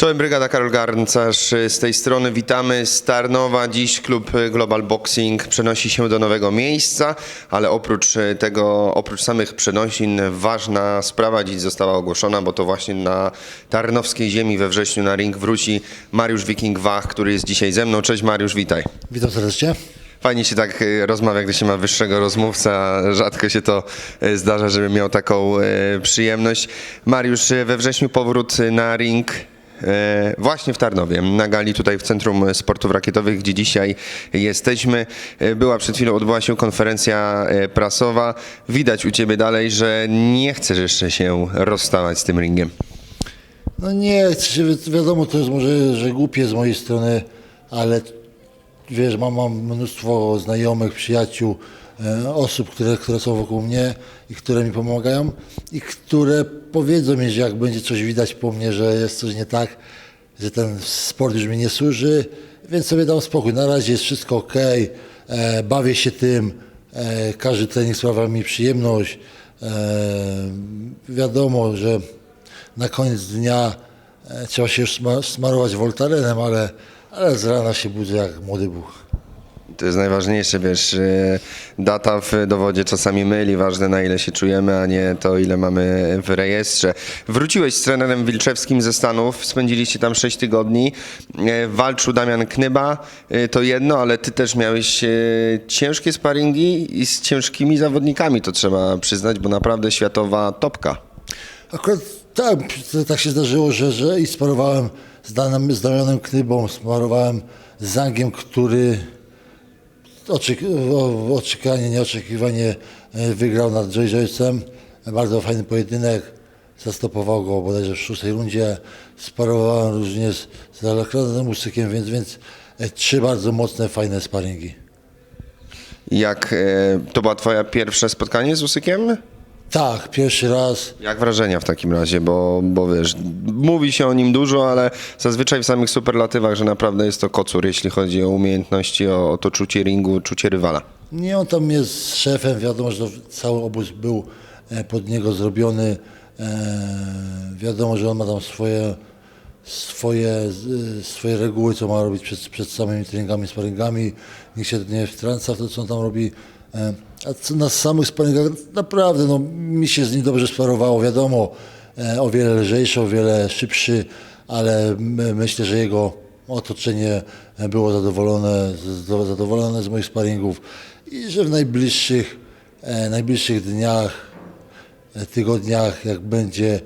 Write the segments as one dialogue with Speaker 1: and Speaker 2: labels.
Speaker 1: Czołem Brygada Karol Garncarz z tej strony. Witamy z Tarnowa. Dziś klub Global Boxing przenosi się do nowego miejsca, ale oprócz tego, oprócz samych przenosin, ważna sprawa dziś została ogłoszona, bo to właśnie na tarnowskiej ziemi we wrześniu na ring wróci Mariusz Wiking-Wach, który jest dzisiaj ze mną. Cześć Mariusz, witaj.
Speaker 2: Witam serdecznie.
Speaker 1: Fajnie się tak y, rozmawia, gdy się ma wyższego rozmówca. Rzadko się to y, zdarza, żeby miał taką y, przyjemność. Mariusz, we wrześniu powrót na ring. Y, Właśnie w Tarnowie, na gali tutaj w Centrum Sportów Rakietowych, gdzie dzisiaj jesteśmy. Y, Była przed chwilą, odbyła się konferencja y, prasowa. Widać u Ciebie dalej, że nie chcesz jeszcze się rozstawać z tym ringiem.
Speaker 2: No nie, wi- wiadomo, to jest może, że głupie z mojej strony, ale wiesz, mam, mam mnóstwo znajomych, przyjaciół, e, osób, które, które są wokół mnie i które mi pomagają i które powiedzą mi, że jak będzie coś widać po mnie, że jest coś nie tak, że ten sport już mi nie służy, więc sobie dam spokój. Na razie jest wszystko ok, e, bawię się tym, e, każdy trening sprawia mi przyjemność. E, wiadomo, że na koniec dnia e, trzeba się już sma- smarować woltarenem, ale, ale z rana się budzę jak młody buch.
Speaker 1: To jest najważniejsze, wiesz, y, data w dowodzie czasami myli, ważne na ile się czujemy, a nie to ile mamy w rejestrze. Wróciłeś z trenerem Wilczewskim ze Stanów, spędziliście tam 6 tygodni, Y, walczył Damian Knyba, y, to jedno, ale ty też miałeś y, ciężkie sparingi i z ciężkimi zawodnikami, to trzeba przyznać, bo naprawdę światowa topka.
Speaker 2: Akurat tak, tak się zdarzyło, że, że i sparowałem z, z Damianem Knybą, sparowałem z Zangiem, który oczek, oczekiwanie, nieoczekiwanie e, wygrał nad Joy Joyce'em. Bardzo fajny pojedynek. Zastopował go bodajże w szóstej rundzie. Sparowałem również z Aleksander Musykiem, więc, więc e, trzy bardzo mocne, fajne sparingi.
Speaker 1: Jak y, to była twoja pierwsze spotkanie z Usykiem?
Speaker 2: Tak, pierwszy raz.
Speaker 1: Jak wrażenia w takim razie, bo, bo wiesz, mówi się o nim dużo, ale zazwyczaj w samych superlatywach, że naprawdę jest to kocur, jeśli chodzi o umiejętności, o, o to czucie ringu, czucie rywala.
Speaker 2: Nie, on tam jest szefem, wiadomo, że cały obóz był e, pod niego zrobiony. E, wiadomo, że on ma tam swoje, swoje, z- swoje reguły, co ma robić przed, przed samymi treningami, sparingami. Nikt się nie wtrąca w to, co on tam robi. E, a co na samych sparingach, naprawdę, no, mi się z nim dobrze sparowało, wiadomo, e, o wiele lżejszy, o wiele szybszy, ale my, myślę, że jego otoczenie było zadowolone, zadowolone z moich sparingów i że w najbliższych, e, najbliższych dniach, tygodniach, jak będzie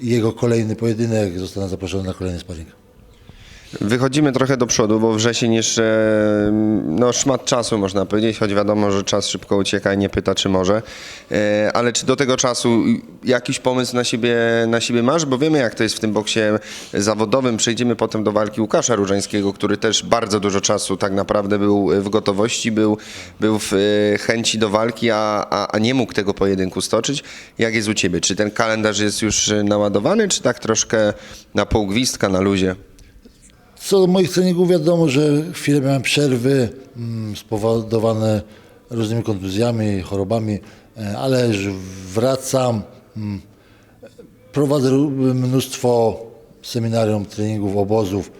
Speaker 2: jego kolejny pojedynek, zostanę zaproszony na kolejny sparing.
Speaker 1: Wychodzimy trochę do przodu, bo wrzesień jeszcze no, szmat czasu można powiedzieć, choć wiadomo, że czas szybko ucieka i nie pyta, czy może. E, Ale czy do tego czasu jakiś pomysł na siebie, na siebie masz? Bo wiemy, jak to jest w tym boksie zawodowym. Przejdziemy potem do walki Łukasza Różańskiego, który też bardzo dużo czasu tak naprawdę był w gotowości, był, był w e, chęci do walki, a, a, a nie mógł tego pojedynku stoczyć. Jak jest u Ciebie? Czy ten kalendarz jest już naładowany, czy tak troszkę na pół gwizdka, na luzie?
Speaker 2: Co do moich treningów wiadomo, że chwilę miałem przerwy mm, spowodowane różnymi kontuzjami, chorobami, e, ale już wracam. mm, Prowadzę mnóstwo seminarium, treningów, obozów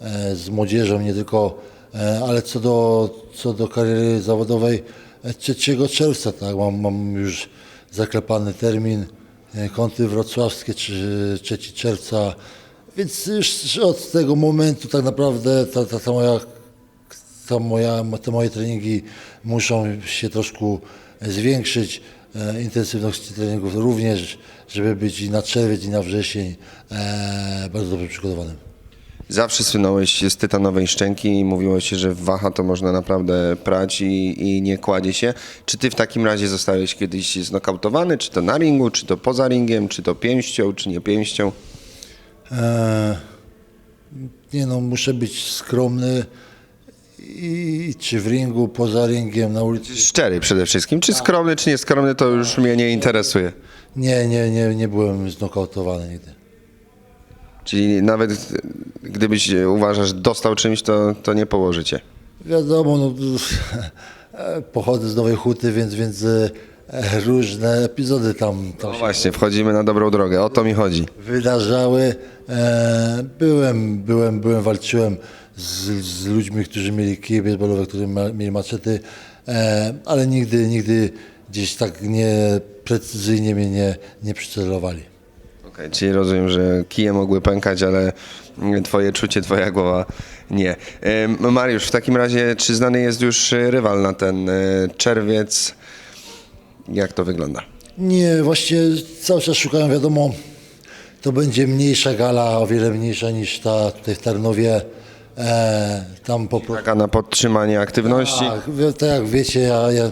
Speaker 2: e, z młodzieżą, nie tylko, e, ale co do, co do kariery zawodowej, e, 3 czerwca, tak, mam, mam już zaklepany termin, kąty wrocławskie, 3, 3 czerwca, więc już od tego momentu tak naprawdę ta, ta, ta moja ta moja, te moje treningi muszą się troszkę zwiększyć. E, intensywność treningów również, żeby być i na czerwiec, i na wrzesień e, bardzo dobrze przygotowanym.
Speaker 1: Zawsze słynąłeś z tytanowej szczęki i mówiło się, że waha to można naprawdę prać i, i nie kładzie się. Czy ty w takim razie zostałeś kiedyś znokautowany, czy to na ringu, czy to poza ringiem, czy to pięścią, czy nie pięścią?
Speaker 2: E, nie no, muszę być skromny i czy w ringu, poza ringiem, na ulicy.
Speaker 1: Szczery przede wszystkim. Czy skromny, czy nieskromny, to już mnie nie interesuje.
Speaker 2: Nie, nie, nie, nie byłem znokautowany nigdy.
Speaker 1: Czyli nawet gdybyś uważasz, dostał czymś, to, to nie położycie.
Speaker 2: Wiadomo, no, pochodzę z Nowej Huty, więc, więc e, różne epizody tam, tam
Speaker 1: No właśnie, wchodzimy na dobrą drogę, o to mi chodzi.
Speaker 2: wydarzały. E, byłem, byłem, byłem, walczyłem z, z ludźmi, którzy mieli kije baseballowe, którzy mieli maczety, e, ale nigdy, nigdy gdzieś tak nie precyzyjnie mnie nie, nie przycelowali.
Speaker 1: Okej, czyli rozumiem, że kije mogły pękać, ale twoje czucie, twoja głowa nie. Mariusz, w takim razie, czy znany jest już rywal na ten e, czerwiec? Jak to wygląda?
Speaker 2: Nie, właściwie cały czas szukałem, wiadomo, to będzie mniejsza gala, o wiele mniejsza niż ta tutaj w Tarnowie. E, tam po prostu...
Speaker 1: Taka na podtrzymanie aktywności?
Speaker 2: Tak, tak jak wiecie, ja, ja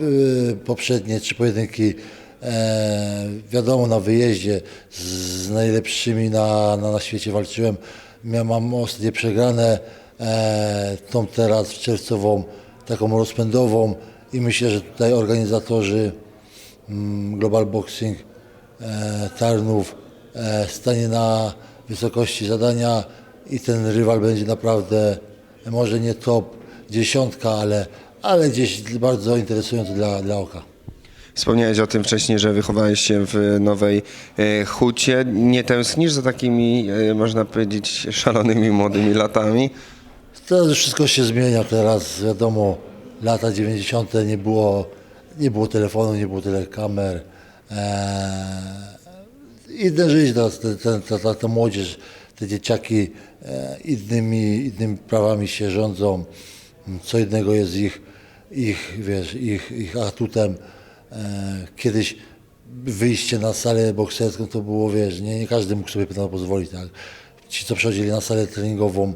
Speaker 2: y, poprzednie trzy pojedynki e, wiadomo na wyjeździe z, z najlepszymi na, na, na świecie walczyłem. Mia, mam ostatnie przegrane, e, tą teraz czerwcową, taką rozpędową i myślę, że tutaj organizatorzy mm, Global Boxing e, Tarnów e, stanie na wysokości zadania i ten rywal będzie naprawdę może nie top dziesiątka, ale, ale gdzieś bardzo interesujący dla, dla oka.
Speaker 1: Wspomniałeś o tym wcześniej, że wychowałeś się w Nowej e, Hucie. Nie tęsknisz za takimi, można powiedzieć, szalonymi młodymi latami?
Speaker 2: Teraz już wszystko się zmienia, teraz wiadomo, lata 90. nie było, nie było telefonu, nie było telekamer. Eee, inne życie te, ta, ta, ta młodzież, te dzieciaki e, innymi, innymi prawami się rządzą. Co innego jest ich, ich, wiesz, ich, ich atutem. E, kiedyś wyjście na salę bokserską to było, wiesz, nie, nie każdy mógł sobie na to pozwolić, tak. Ci, co przychodzili na salę treningową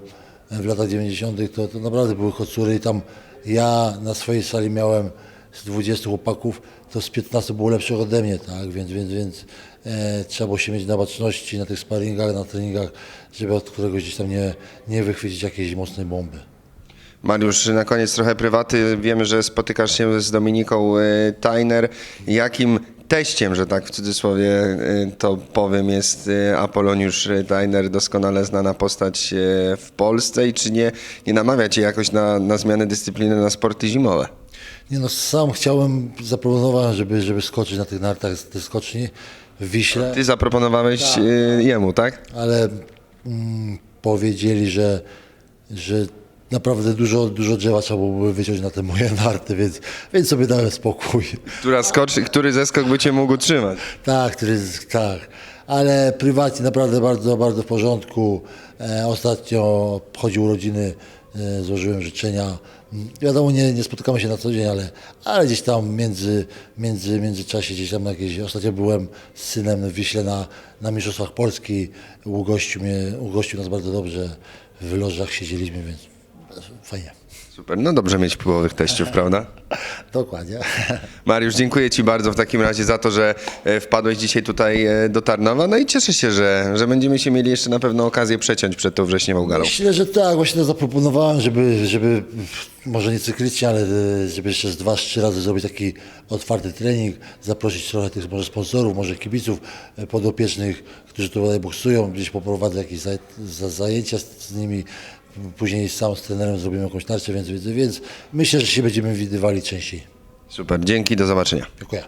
Speaker 2: e, w latach 90., to, to naprawdę były kocury i tam ja na swojej sali miałem z 20 chłopaków, to z 15 było lepszych ode mnie, tak, więc, więc, więc e, trzeba było się mieć na baczności na tych sparingach, na treningach, żeby od któregoś gdzieś tam nie, nie wychwycić jakiejś mocnej bomby.
Speaker 1: Mariusz, na koniec trochę prywaty. Wiemy, że spotykasz się z Dominiką e, Tajner. Jakim teściem, że tak w cudzysłowie e, to powiem, jest e, Apoloniusz Tajner, doskonale znana postać w Polsce i czy nie, nie namawia cię jakoś na, na zmianę dyscypliny na sporty zimowe?
Speaker 2: Nie no, sam chciałem, zaproponowałem, żeby, żeby skoczyć na tych nartach z tej skoczni w Wiśle.
Speaker 1: Ty zaproponowałeś e, jemu, tak?
Speaker 2: ale mm, powiedzieli, że, że naprawdę dużo, dużo drzewa trzeba byłoby wyciąć na te moje narty, więc, więc sobie dałem spokój.
Speaker 1: Która skocz, który zeskok by cię mógł utrzymać?
Speaker 2: Tak, który, tak. Ale prywatnie naprawdę bardzo, bardzo w porządku. E, ostatnio obchodził urodziny, e, złożyłem życzenia. Wiadomo, nie, nie spotykamy się na co dzień, ale, ale gdzieś tam między, między, międzyczasie, gdzieś tam jakieś, ostatnio byłem z synem w Wiśle na, na Mistrzostwach Polski, ugościł, mnie, ugościł nas bardzo dobrze, w lożach siedzieliśmy, więc fajnie.
Speaker 1: Super, no dobrze mieć wpływowych teściów, prawda?
Speaker 2: Dokładnie.
Speaker 1: Mariusz, dziękuję Ci bardzo w takim razie za to, że e, wpadłeś dzisiaj tutaj e, do Tarnowa. No i cieszę się, że, że będziemy się mieli jeszcze na pewno okazję przeciąć przed tą wrześniową galą.
Speaker 2: Myślę, że tak. Właśnie zaproponowałem, żeby, żeby może nie cyklicznie, ale e, żeby jeszcze z dwa, trzy razy zrobić taki otwarty trening, zaprosić trochę tych może sponsorów, może kibiców podopiecznych, którzy tutaj boksują, gdzieś poprowadzę jakieś zaj, za, zajęcia z nimi. Później sam z trenerem zrobimy jakąś tarczę, więc, więc, więc myślę, że się będziemy widywali częściej.
Speaker 1: Super, dzięki, do zobaczenia.
Speaker 2: Dziękuję.